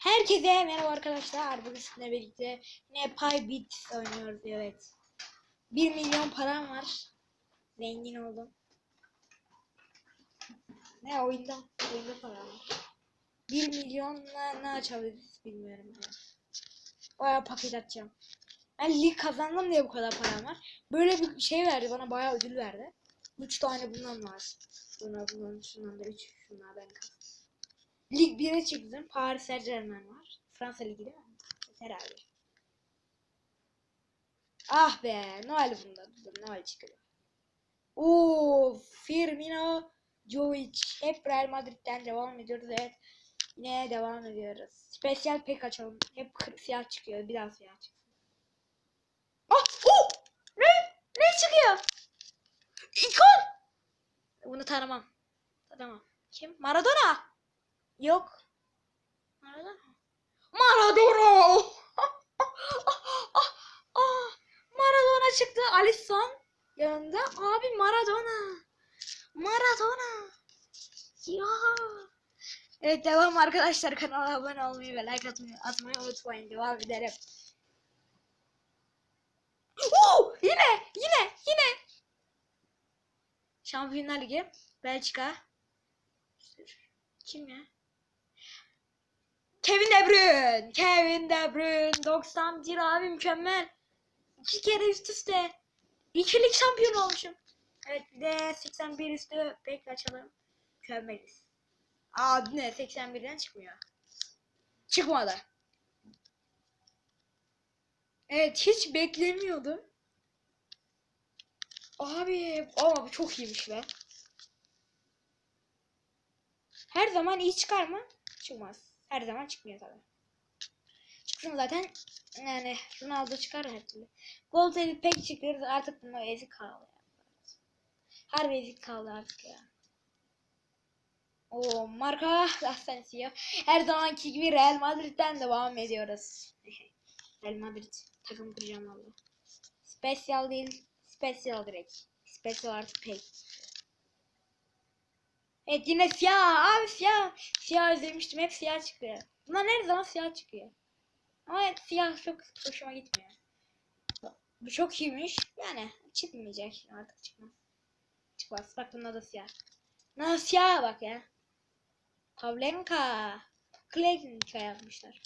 Herkese merhaba arkadaşlar. Bugün sizinle birlikte yine Bit oynuyoruz evet. 1 milyon param var. Zengin oldum. Ne oyunda? Oyunda para var. 1 milyonla ne açabiliriz bilmiyorum. Bayağı paket açacağım. Ben lig kazandım diye bu kadar param var. Böyle bir şey verdi bana bayağı ödül verdi. 3 tane bundan var. Bunlar bundan şundan da 3 şunlardan kazandım. Lig 1'e çıktım. Paris Saint Germain var. Fransa Ligi değil mi? Herhalde. Ah be. Noel bunda. Dur, Noel çıkıyor. Oo, Firmino, Jovic. Hep Real Madrid'den devam ediyoruz. Evet. Yine devam ediyoruz. Spesyal pek açalım. Hep siyah çıkıyor. Bir daha siyah çıksın. Ah! Oh! Ne? Ne çıkıyor? İkon! Bunu tanımam. Tanımam. Kim? Maradona! Yok. Maradona. Maradona. Ah, Maradona çıktı. Alisson yanında. Abi Maradona. Maradona. Ya. Evet devam arkadaşlar. Kanala abone olmayı ve like atmayı, atmayı unutmayın. Devam edelim. Oo, yine yine yine. Şampiyonlar Ligi. Belçika. Kim ya? Kevin De Bruyne. Kevin De Bruyne. 91 abi mükemmel. İki kere üst üste. İkilik şampiyon olmuşum. Evet bir de 81 üstü pek açalım. Mükemmeliz. Aa ne 81'den çıkmıyor. Çıkmadı. Evet hiç beklemiyordum. Abi ama bu çok iyiymiş be. Her zaman iyi çıkar mı? Çıkmaz. Her zaman çıkmıyor tabi. Çıksın zaten yani Ronaldo çıkar her türlü. Gol teli pek çıkıyoruz artık buna ezik kaldı. ya. Harbi ezik kaldı artık ya. O marka Asensio. Her zamanki gibi Real Madrid'den devam ediyoruz. Real Madrid takım kuracağım valla. Special değil. Special direkt. Special artık pek. Evet yine siyah. Abi siyah. Siyah özlemiştim. Hep siyah çıkıyor. Bunlar her zaman siyah çıkıyor. Ama evet, siyah çok hoşuma gitmiyor. Bu çok iyiymiş. Yani çıkmayacak. Artık çıkmaz. Çıkmaz. Bak bunda da siyah. Bunda siyah bak ya. Pavlenka. Klenka yapmışlar.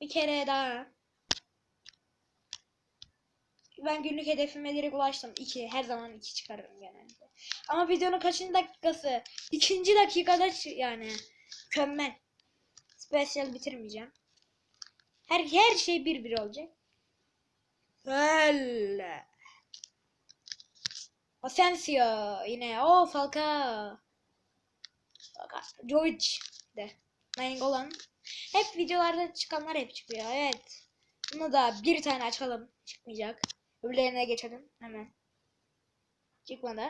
Bir kere daha. Ben günlük hedefime direkt ulaştım. 2. Her zaman 2 çıkarırım genelde. Ama videonun kaçıncı dakikası? İkinci dakikada yani. Mükemmel. Special bitirmeyeceğim. Her her şey bir bir olacak. Öyle. Asensio yine. O Falcao. Falcao. Jovic de. Nainggolan. Hep videolarda çıkanlar hep çıkıyor. Evet. Bunu da bir tane açalım. Çıkmayacak. Öbürlerine geçelim hemen. Çıkmadı.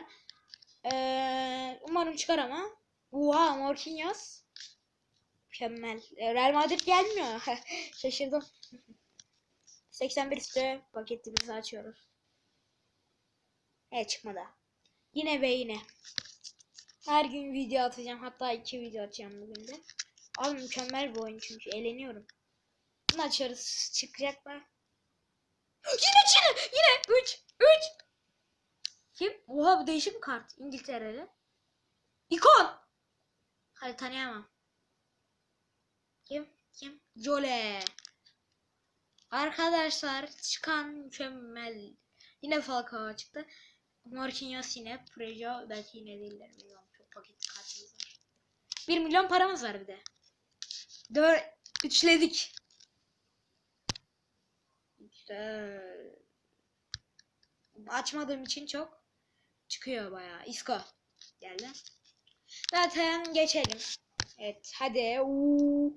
Ee, umarım çıkar ama. Oha Marquinhos. Mükemmel. Ee, Real Madrid gelmiyor. Şaşırdım. 81 üstü paketimizi açıyoruz. Evet çıkmadı. Yine ve yine. Her gün video atacağım. Hatta iki video atacağım bugün de. Abi mükemmel bir oyun çünkü eğleniyorum. Bunu açıyoruz. Çıkacak mı? Yine yine yine 3 3 Kim? Oha bu değişik bir kart. İngiltere'li. İkon. Hadi tanıyamam. Kim? Kim? Jole. Arkadaşlar çıkan mükemmel. Yine Falcao çıktı. Marquinhos yine. Prejo belki yine değiller. Bilmiyorum. Çok paket kartımız var. 1 milyon paramız var bir de. 4 üçledik. Güzel. Açmadığım için çok çıkıyor bayağı. Isco geldi. Zaten geçelim. Evet hadi. Oo.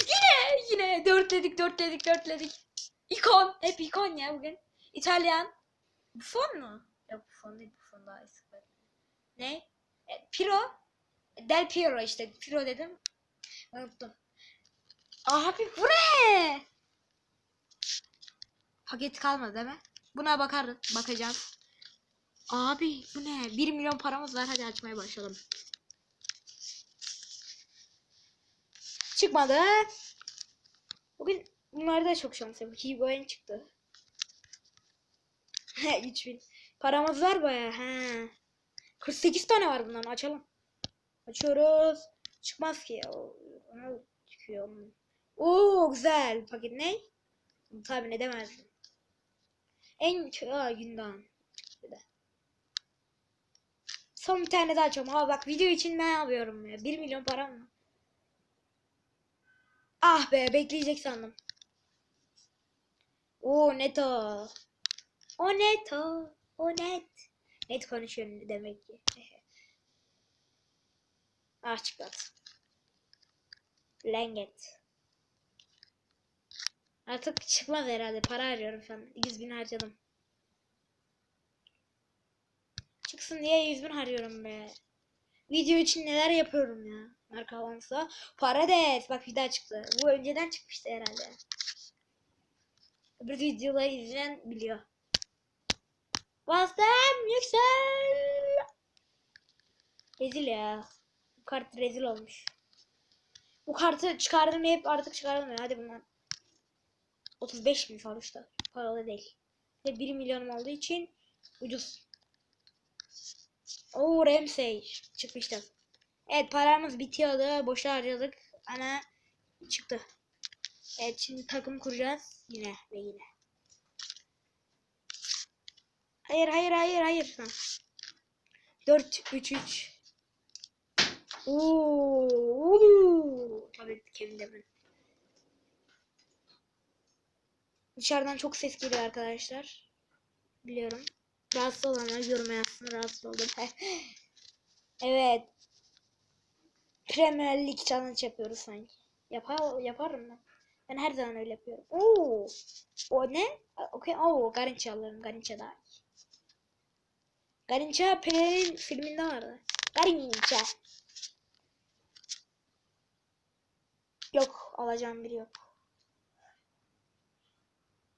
Yine yine dörtledik dörtledik dörtledik. İkon. Hep ikon ya bugün. İtalyan. Buffon mu? Yok Buffon değil. Buffon daha eski. Ne? E, Piro. Del Piero işte. Piro dedim. Unuttum. Abi bu ne? Paket kalmadı değil mi? Buna bakarız. Bakacağız. Abi bu ne? 1 milyon paramız var. Hadi açmaya başlayalım. Çıkmadı. Bugün bunlarda çok şanslıyım. Higuain çıktı. 3000. Paramız var baya. He. 48 tane var bundan açalım. Açıyoruz. Çıkmaz ki. Ona çıkıyor. Oo güzel. Paket ne? Tahmin edemezdim. En Aa, de. Son bir tane daha açalım. Aa bak video için ne yapıyorum ya? 1 milyon param mı? Ah be bekleyecek sandım. Oo neto. O neto. O net. Net konuşuyor demek ki. ah çıkmadı. Lenget. Artık çıkmaz herhalde. Para arıyorum şu an. 100 bin harcadım. Çıksın diye 100 bin arıyorum be. Video için neler yapıyorum ya. Marka avansa. Parades. Bak bir çıktı. Bu önceden çıkmıştı herhalde. Bir videoları izleyen biliyor. Bastım yüksel. Rezil ya. Bu kart rezil olmuş. Bu kartı çıkardım hep artık çıkarılmıyor. Hadi bundan. 35 bin sonuçta. Paralı değil. Ve 1 milyonum olduğu için ucuz. Oo Ramsey çıkmıştı. Evet paramız bitiyordu. Boşa harcadık. Ana çıktı. Evet şimdi takım kuracağız. Yine ve yine. Hayır hayır hayır hayır. Ha. 4 3 3. Oo. Tabii Kevin De Bruyne. Dışarıdan çok ses geliyor arkadaşlar. Biliyorum. Rahatsız olanlar yoruma yazsın. Rahatsız oldum. evet. Premier League challenge yapıyoruz sanki. Yapar, yaparım ben. Ben her zaman öyle yapıyorum. Oo. O ne? Okey. Oo, Garinça alırım. Garinça daha iyi. Garinça Pelin'in filminde vardı. Garinça. Yok. Alacağım biri yok.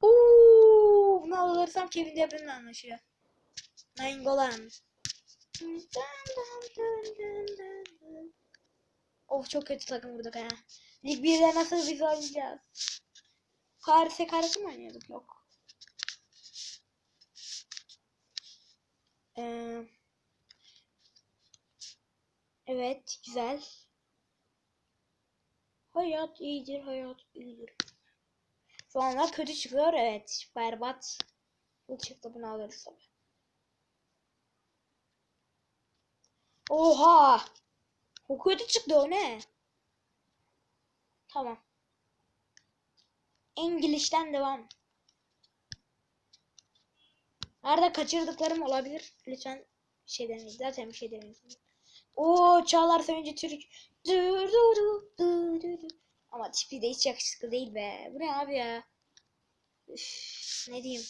Oo, bunu alırsam Kevin De Bruyne anlaşıyor. Nainggolan. Of çok kötü takım vurduk ha. Lig 1'de nasıl biz oynayacağız? Paris'e karşı mı oynuyorduk? Yok. Ee, evet güzel. Hayat iyidir, hayat iyidir. Şu anlar kötü çıkıyor evet. Berbat. Bu çıktı bunu alırız tabii. Oha! O kötü çıktı o ne? Tamam. İngiliz'den devam. Nerede kaçırdıklarım olabilir. Lütfen bir şey demeyin. Zaten bir şey demeyin. Oo Çağlar Sevinci Türk. Dur dur dur dur dur. Ama tipi de hiç yakışıklı değil be. Bu ne abi ya? Üf, ne diyeyim?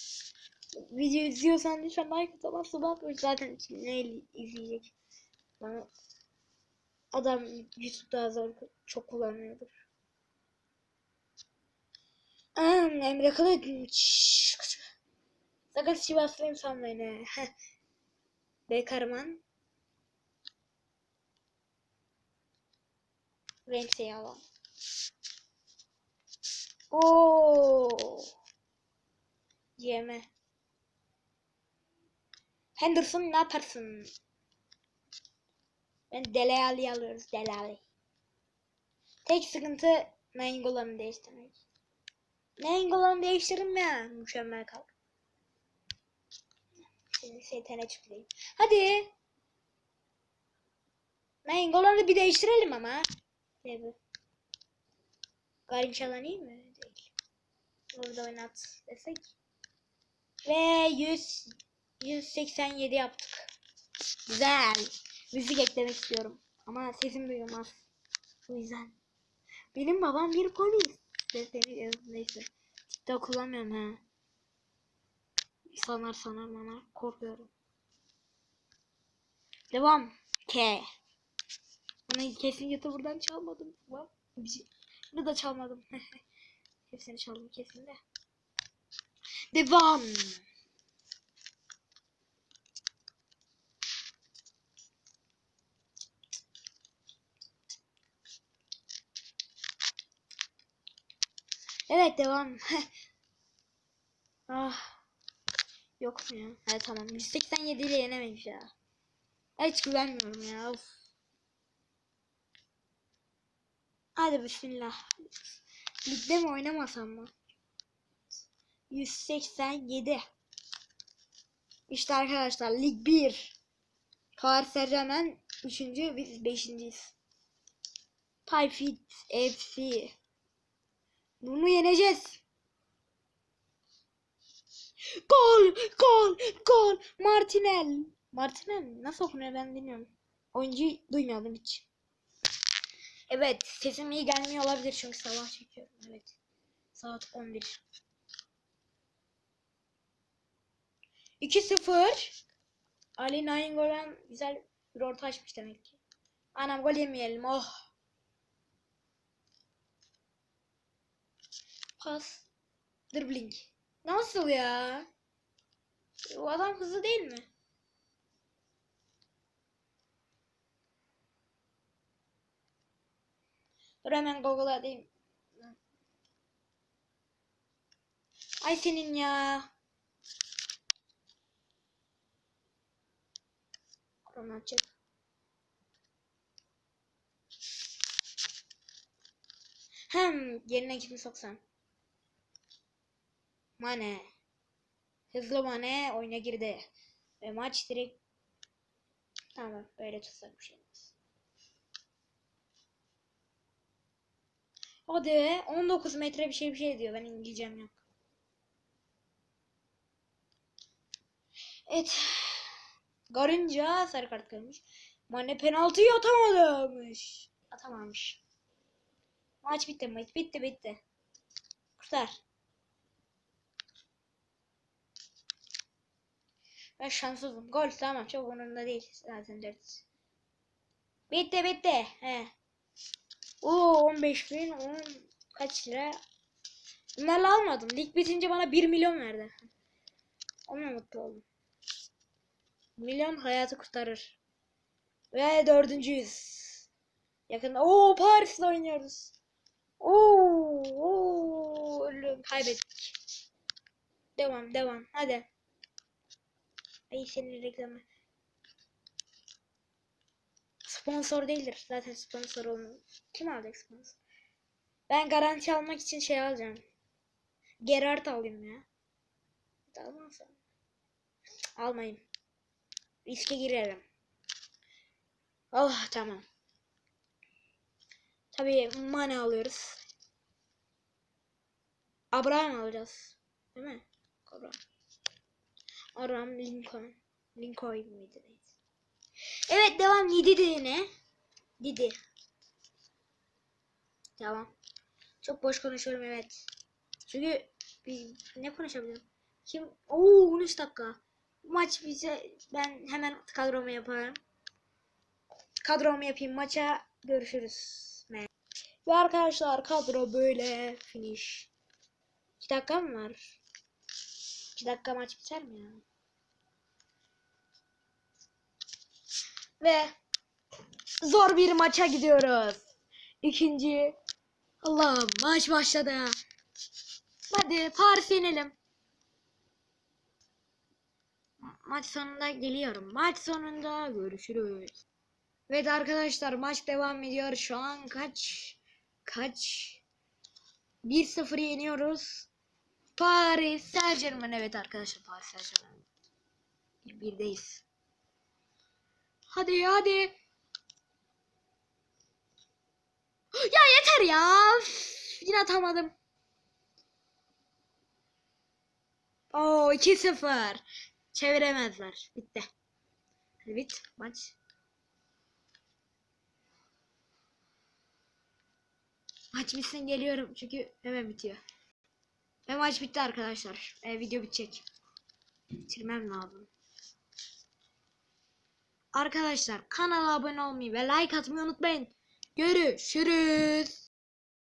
Video izliyorsan lütfen like atamazsa bak zaten ne izleyecek. Bana adam YouTube'da zor çok kullanıyordur. Am Emre Kılıç. Sakın Sivaslıyım sanmayın. Bekarman. Ramsey alalım. Oo. Yeme. Henderson ne yaparsın? Ben Dele Alli alıyoruz. Dele Alli. Tek sıkıntı Nainggolan'ı değiştirmek. Nainggolan'ı değiştiririm ya. Mükemmel kalk. Şimdi şeytana çıkayım. Hadi. Nainggolan'ı bir değiştirelim ama. Ne? Garinçalan iyi mi? Değil. Burada oynat desek. Ve 100 187 yaptık. Güzel. Müzik eklemek istiyorum. Ama sesim duyulmaz. Bu yüzden. Benim babam bir polis. Neyse. TikTok kullanmıyorum ha. Sanar sanar bana. Korkuyorum. Devam. K. Bunu kesin YouTuber'dan çalmadım. Bak. Bunu da çalmadım. Hepsini çaldım kesin de. Devam. Evet devam. ah. Yok mu ya? Ha tamam. 187 ile yenememiş ya. Hiç güvenmiyorum ya. Of. Hadi bismillah. Ligde mi oynamasam mı? 187. İşte arkadaşlar lig 1. Paris Saint Germain 3. biz 5.yiz. Tayfit FC. Bunu yeneceğiz. Gol, gol, gol. Martinel. Martinel nasıl okunuyor ben bilmiyorum. Oyuncuyu duymadım hiç. Evet, sesim iyi gelmiyor olabilir çünkü sabah çekiyorum. Evet. Saat 11. 2-0. Ali Nainggolan güzel bir orta açmış demek ki. Anam gol yemeyelim. Oh. Pas. Dribbling. Nasıl ya? O adam hızlı değil mi? Dur hemen Google'a diyeyim. Ay senin ya. Korona açık. Hem yerine kimi soksam. Mane. Hızlı Mane oyuna girdi. Ve maç direkt Tamam böyle tutsak bir şey Hadi 19 metre bir şey bir şey diyor. Ben İngilizcem yok. Evet. Garınca sarı kart görmüş. Mane penaltıyı atamamış. Atamamış. Maç bitti maç bitti bitti. Kurtar. Ben şanssızım. Gol tamam çok umurumda değil. Zaten 4. Bitti bitti. He. Oo 15 bin 10 kaç lira? Bunlarla almadım. Lig bitince bana 1 milyon verdi. Onunla mutlu oldum. Milyon hayatı kurtarır. Ve dördüncüyüz. Yakında. Oo Paris'le oynuyoruz. Oo, oo kaybettik. Devam devam hadi. Ay senin reklamı. Sponsor değildir. Zaten sponsor olmuyor. Kim alacak sponsor? Ben garanti almak için şey alacağım. Gerard alayım ya. Almazsam. Almayayım. Riske girerim. Oh tamam. Tabii Mane alıyoruz. Abraham alacağız. Değil mi? Abraham. Abraham Lincoln. Lincoln neydi? Evet devam. Didi ne? Didi. Tamam. Çok boş konuşuyorum evet. Çünkü biz ne konuşabilirim? Kim? Oo 13 dakika. Maç bize ben hemen kadromu yaparım. Kadromu yapayım maça görüşürüz. Ve arkadaşlar kadro böyle finish. 2 dakika mı var? 2 dakika maç biter mi ya? Ve zor bir maça gidiyoruz. İkinci. Allah'ım maç başladı. Hadi Paris yenelim. Ma- Maç sonunda geliyorum. Maç sonunda görüşürüz. Evet arkadaşlar maç devam ediyor. Şu an kaç kaç 1-0 yeniyoruz. Paris Saint Germain evet arkadaşlar Paris Saint Germain. Birdeyiz. Hadi hadi. Ya yeter ya. Üf, Yine atamadım. Oo 2-0. Çeviremezler. Bitti. Hadi bit maç. Maç bitsin geliyorum çünkü hemen bitiyor. Ve maç bitti arkadaşlar. E, video bitecek. Bitirmem lazım. Arkadaşlar kanala abone olmayı ve like atmayı unutmayın. Görüşürüz.